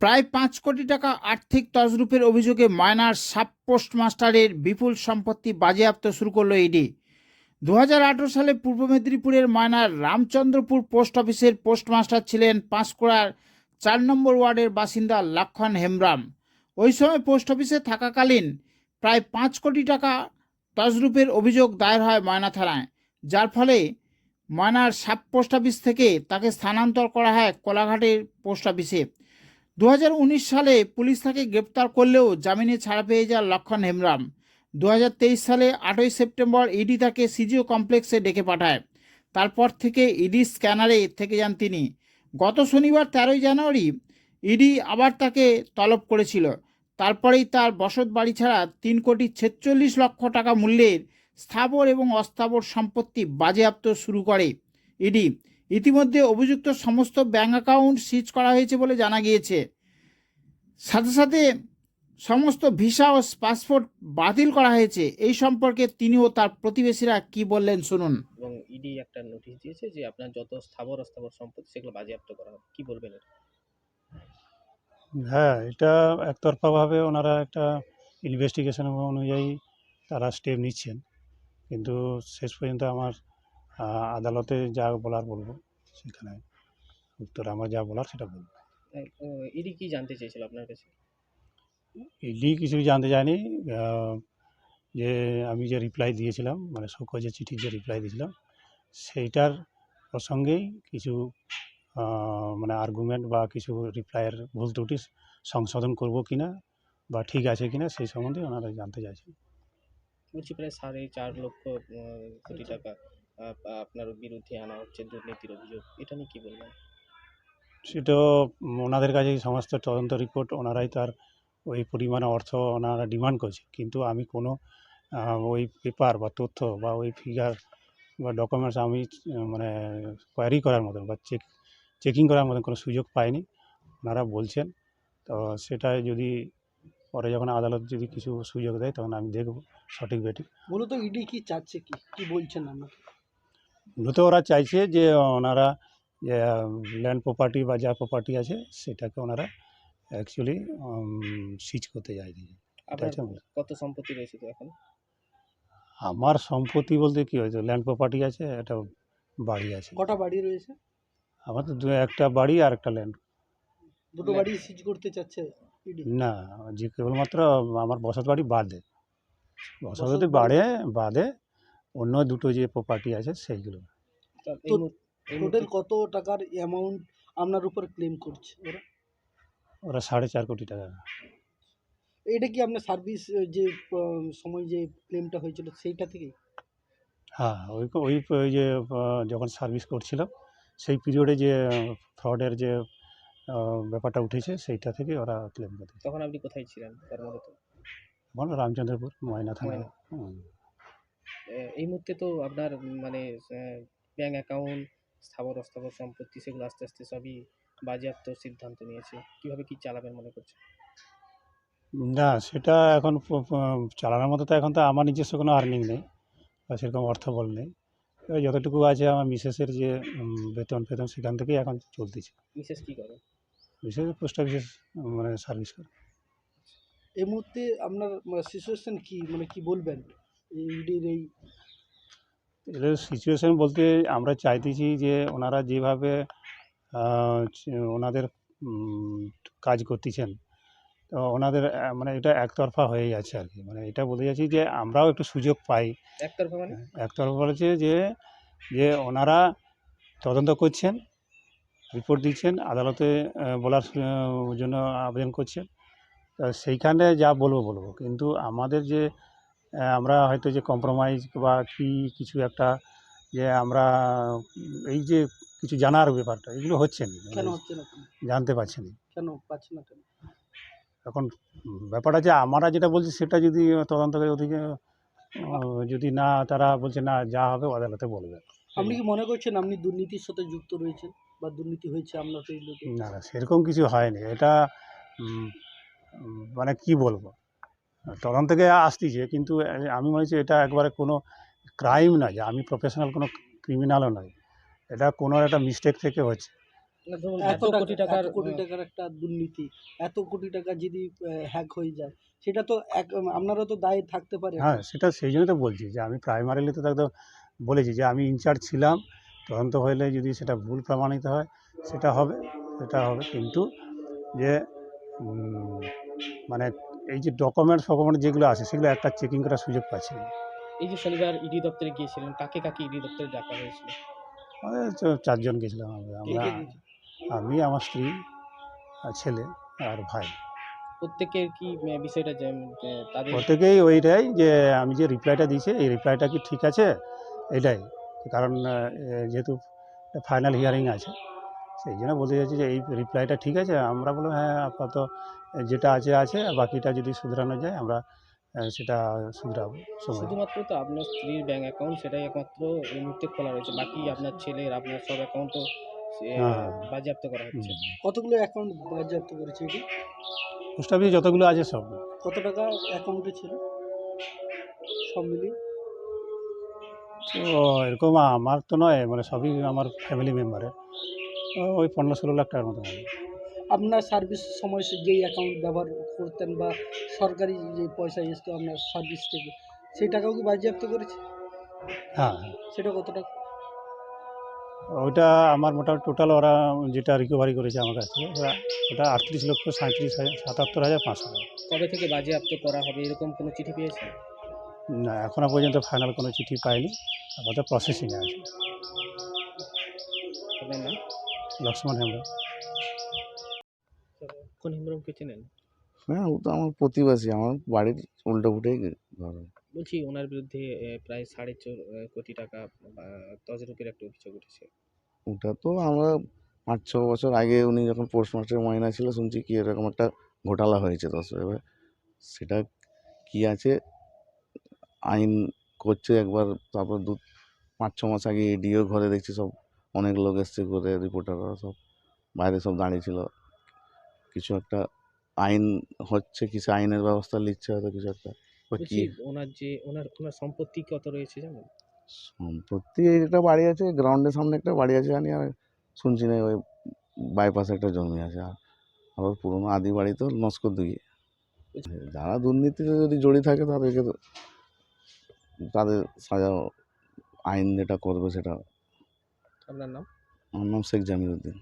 প্রায় পাঁচ কোটি টাকা আর্থিক তছরূপের অভিযোগে ময়নার সাব পোস্টমাস্টারের বিপুল সম্পত্তি বাজেয়াপ্ত শুরু করল ইডি। দু হাজার আঠেরো সালে পূর্ব মেদিনীপুরের ময়নার রামচন্দ্রপুর পোস্ট অফিসের পোস্টমাস্টার ছিলেন পাঁশকুড়ার চার নম্বর ওয়ার্ডের বাসিন্দা লক্ষণ হেমব্রাম। ওই সময় পোস্ট অফিসে থাকাকালীন প্রায় পাঁচ কোটি টাকা তছরূপের অভিযোগ দায়ের হয় ময়না থানায়, যার ফলে ময়নার সাব পোস্ট অফিস থেকে তাকে স্থানান্তর করা হয় কোলাঘাটের পোস্ট অফিসে। দু হাজার উনিশ সালে পুলিশ তাকে গ্রেপ্তার করলেও জামিনে ছাড়া পেয়ে যান লক্ষণ হেমরাম। দু হাজার তেইশ সালে আটই সেপ্টেম্বর ইডি তাকে সিজিও কমপ্লেক্সে ডেকে পাঠায়। তারপর থেকে ইডি স্ক্যানারে থেকে যান তিনি। গত শনিবার তেরোই জানুয়ারি ইডি আবার তাকে তলব করেছিল। তারপরেই তার বসত বাড়ি ছাড়া তিন কোটি ছেচল্লিশ লক্ষ টাকা মূল্যের স্থাবর এবং অস্থাবর সম্পত্তি বাজেয়াপ্ত শুরু করে ইডি। ইতিমধ্যে অভিযুক্ত সমস্ত ব্যাঙ্ক অ্যাকাউন্ট সিজ করা হয়েছে বলে জানা গিয়েছে। সাথে সাথে সমস্ত ভিসা ও পাসপোর্ট বাতিল করা হয়েছে। এই সম্পর্কে তিনি ও তার প্রতিবেশীরা কি বললেন শুনুন। এবং ইডি একটা নোটিশ দিয়েছে যে আপনার যত স্থাবর অস্থাবর সম্পত্তি সেগুলো বাজেয়াপ্ত করা হবে। কি বলবেন হ্যাঁ এটা একতরফাভাবে ওনারা একটা ইনভেস্টিগেশন অনুযায়ী তারা স্টেপ নিচ্ছেন। কিন্তু শেষ পর্যন্ত আমার আদালতে যা বলার বলব সেখানে উত্তর আমার যা বলার সেটা বলব। ইডি কি জানতে চেয়েছিল আপনার কাছে? ইডি কিছু জানতে চায়নি যে আমি যে রিপ্লাই দিয়েছিলাম মানে শোকজের চিঠির যে রিপ্লাই দিয়েছিলাম সেইটার প্রসঙ্গেই কিছু মানে আর্গুমেন্ট বা কিছু রিপ্লাইয়ের ভুল ত্রুটি সংশোধন করব কিনা বা ঠিক আছে কিনা সেই সম্বন্ধে ওনারা জানতে চাইছেন বলছি প্রায় সাড়ে চার লক্ষ কোটি টাকা আপনার বিরুদ্ধে আনা হচ্ছে দুর্নীতির অভিযোগ। এটা নিয়ে কি বলবেন? সেটা ওনাদের কাছে সমস্ত তদন্ত রিপোর্ট ওনারাই তার ওই পরিমাণে অর্থ ওনারা ডিমান্ড করছে। কিন্তু আমি কোনো ওই পেপার বা তথ্য বা ওই ফিগার বা ডকুমেন্টস আমি মানে কোয়ারি করার মতন বা চেক চেকিং করার মতন কোনো সুযোগ পাইনি। ওনারা বলছেন তো সেটা যদি পরে যখন আদালত যদি কিছু সুযোগ দেয় তখন আমি দেখব সঠিক বেঠিক মূলত ইডি কি চাচ্ছে কি? কি বলছেন আপনাকে মূলত ওরা চাইছে যে ওনারা ল্যান্ড প্রপার্টি বা যা প্রপার্টি আছে সেটাকে ওনারা অ্যাকচুয়ালি সিজ করতে চাইছে কত সম্পত্তি রয়েছে তো এখন? আমার সম্পত্তি বলতে কি হয়েছে? ল্যান্ড প্রপার্টি আছে একটা বাড়ি আছে। কটা বাড়ি রয়েছে? আমার তো দু- একটা বাড়ি আর একটা ল্যান্ড দুটো বাড়ি সিজ করতে চাচ্ছে না যে কেবলমাত্র আমার বসত বাড়ি বাদে বসত বাড়ি বাড়ি- বাড়ে বাদে অন্য দুটো যে প্রপার্টি আছে সেইগুলো। তা টোটাল কত টাকার অ্যামাউন্ট আপনার উপর ক্লেম করছে ওরা? ওরা সাড়ে চার কোটি টাকা। এটা কি আপনার সার্ভিস যে সময় যে ক্লেমটা হয়েছিল সেইটা থেকেই? হ্যাঁ ওই ওই ওই যে যখন সার্ভিস করছিলাম সেই পিরিয়ডে যে ফ্রডের যে ব্যাপারটা উঠেছে সেইটা থেকে ওরা ক্লেম করে। তখন আপনি কোথায় ছিলেন কর্মরত বলো রামচন্দ্রপুর ময়না থানায় হুম। এই মুহূর্তে তো আপনার মানে ব্যাঙ্ক অ্যাকাউন্ট স্থাবর অস্থাবর সম্পত্তি সেগুলো আস্তে আস্তে সবই বাজেয়াপ্ত সিদ্ধান্ত নিয়েছে। কীভাবে কি চালাবেন মনে করছে না সেটা এখন চালানোর মতো তো এখন তো আমার নিজস্ব কোনো আর্নিং নেই বা সেরকম অর্থবল নেই। এবার যতটুকু আছে আমার মিসেসের যে বেতন ফেতন সেখান থেকেই এখন চলতেছে। মিসেস কি করে? বিশেষ পোস্ট অফিসে মানে সার্ভিস করে। এই মুহূর্তে আপনার সিচুয়েশন কি? মানে কি বলবেন? ইডির এই এদের সিচুয়েশান বলতে আমরা চাইতেছি যে ওনারা যেভাবে ওনাদের কাজ করতেছেন তো ওনাদের মানে এটা একতরফা হয়ে যাচ্ছে আর কি। মানে এটা বলতে চাইছি যে আমরাও একটু সুযোগ পাই। একতরফা মানে? একতরফা বলেছে যে যে ওনারা তদন্ত করছেন রিপোর্ট দিচ্ছেন আদালতে বলার জন্য আবেদন করছেন। তা সেইখানে যা বলব বলব। কিন্তু আমাদের যে আমরা হয়তো যে কম্প্রোমাইজ বা কি কিছু একটা যে আমরা এই যে কিছু জানার ব্যাপারটা এগুলো হচ্ছে না কেন হচ্ছে না জানতে পারছি না। কেন পাচ্ছে না কেন? এখন ব্যাপারটা যে আমরা যেটা বলছি সেটা যদি তদন্ত করে ওদিকে যদি না তারা বলছে না যা হবে আদালতে বলবে। আপনি কি মনে করছেন আপনি দুর্নীতির সাথে যুক্ত রয়েছেন? বা দুর্নীতি হয়েছে আপনার না না সেরকম কিছু হয়নি। এটা মানে কি বলব? তদন্ত থেকে আসতেছে কিন্তু আমি মনে হচ্ছে এটা একবারে কোনো ক্রাইম নয় যে আমি প্রফেশনাল কোনো ক্রিমিনালও নয় এটা কোনো একটা মিস্টেক থেকে হচ্ছে। এত কোটি টাকার কোটি টাকার একটা দুর্নীতি এত কোটি টাকা যদি হ্যাক হয়ে যায় সেটা তো এক আপনারও তো দায় থাকতে পারে। হ্যাঁ সেটা সেই জন্য তো বলছি যে আমি প্রাইমারিলি তো তাকে বলেছি যে আমি ইনচার্জ ছিলাম তদন্ত হলে যদি সেটা ভুল প্রমাণিত হয় সেটা হবে সেটা হবে। কিন্তু যে মানে এই যে ডকুমেন্টস ফকুমেন্ট যেগুলো আছে সেগুলো একটা চেকিং করার সুযোগ পাচ্ছি না। এই যে শনিবার ইডি দপ্তরে গিয়েছিলেন কাকে কাকে ইডি দপ্তরে ডাকা হয়েছিল? আমাদের চারজন গেছিলাম আমরা। আমরা আমি আমার স্ত্রী আর ছেলে আর ভাই। প্রত্যেকের কি আহ, বিষয়টা যে যে তাদের প্রত্যেকেই ওইটাই যে আমি যে রিপ্লাইটা দিয়েছি এই রিপ্লাইটা কি ঠিক আছে? এটাই। কারণ আহ, যেহেতু ফাইনাল হিয়ারিং আছে সেই জন্য বলতে চাইছি যে এই রিপ্লাইটা ঠিক আছে। আমরা বললাম হ্যাঁ আপাতত যেটা আছে আছে আর বাকিটা যদি শুধরানো যায় আমরা সেটা শুধরাবো শুধুমাত্র তো আপনার স্ত্রীর ব্যাংক অ্যাকাউন্ট সেটাই একমাত্র এই মুহূর্তে খোলা রয়েছে। বাকি আপনার ছেলের আপনার সব অ্যাকাউন্টও হ্যাঁ। বাজেয়াপ্ত করা হচ্ছে। কতগুলো অ্যাকাউন্ট বাজেয়াপ্ত করেছে এটি? পোস্ট অফিসে যতগুলো আছে সব। কত টাকা অ্যাকাউন্টে ছিল? সব মিলিয়ে? তো এরকম আমার তো নয় মানে সবই আমার ফ্যামিলি মেম্বারের ওই পনেরো ষোলো লাখ টাকার মতো হবে। আপনার সার্ভিস সময় যেই অ্যাকাউন্ট ব্যবহার করতেন বা সরকারি যে পয়সা এসতো আপনার সার্ভিস থেকে সেই টাকাও কি বাজেয়াপ্ত করেছে? হ্যাঁ। হ্যাঁ সেটা কত টাকা ওইটা আমার মোটামুটি টোটাল ওরা যেটা রিকভারি করেছে আমার কাছ থেকে ওটা আটত্রিশ লক্ষ সাঁত্রিশ হাজার সাতাত্তর হাজার পাঁচশো টাকা। কবে থেকে বাজেয়াপ্ত করা হবে? এরকম কোনো চিঠি পেয়েছে? না এখনও পর্যন্ত ফাইনাল কোনো চিঠি পাইনি আপাতত প্রসেসিংয়ে আছে। লক্ষ্মণ হেমব্রম। কোন হিমরমকে চেনেন? হ্যাঁ ও তো আমার প্রতিবেশী আমার বাড়ির উল্টো ফুটেই ঘর বলছি ওনার বিরুদ্ধে প্রায় সাড়ে চো আহ, কোটি টাকা আহ, তজরুপের একটা অভিযোগ উঠেছে। ওটা তো আমরা পাঁচ ছ বছর আগে উনি যখন পোস্টমাস্টার ময়না ছিল শুনছি কি এরকম একটা ঘোটালা হয়েছে দশ এবার সেটা কি আছে? আইন করছে একবার তারপর দু পাঁচ ছ মাস আগে এডিও ঘরে দেখছি সব অনেক লোক এসছে করে রিপোর্টাররা সব। বাইরে সব দাঁড়িয়ে ছিল। কিছু একটা আইন হচ্ছে কিছু আইনের ব্যবস্থা নিচ্ছে হয়তো কিছু একটা। কি? ওনার যে ওনার ওনার সম্পত্তি কত রয়েছে জানেন? সম্পত্তি এই একটা বাড়ি আছে গ্রাউন্ডের সামনে একটা বাড়ি আছে জানি আর শুনছি না ওই বাইপাসে একটা জমি আছে। আর আবার পুরোনো আদি বাড়ি তো নস্কর দুই। যারা দুর্নীতিতে যদি জড়িত থাকে তাদেরকে তো তাদের সাজা আইন যেটা করবে সেটা আপনার নাম? আমার নাম শেখ জামিরুদ্দিন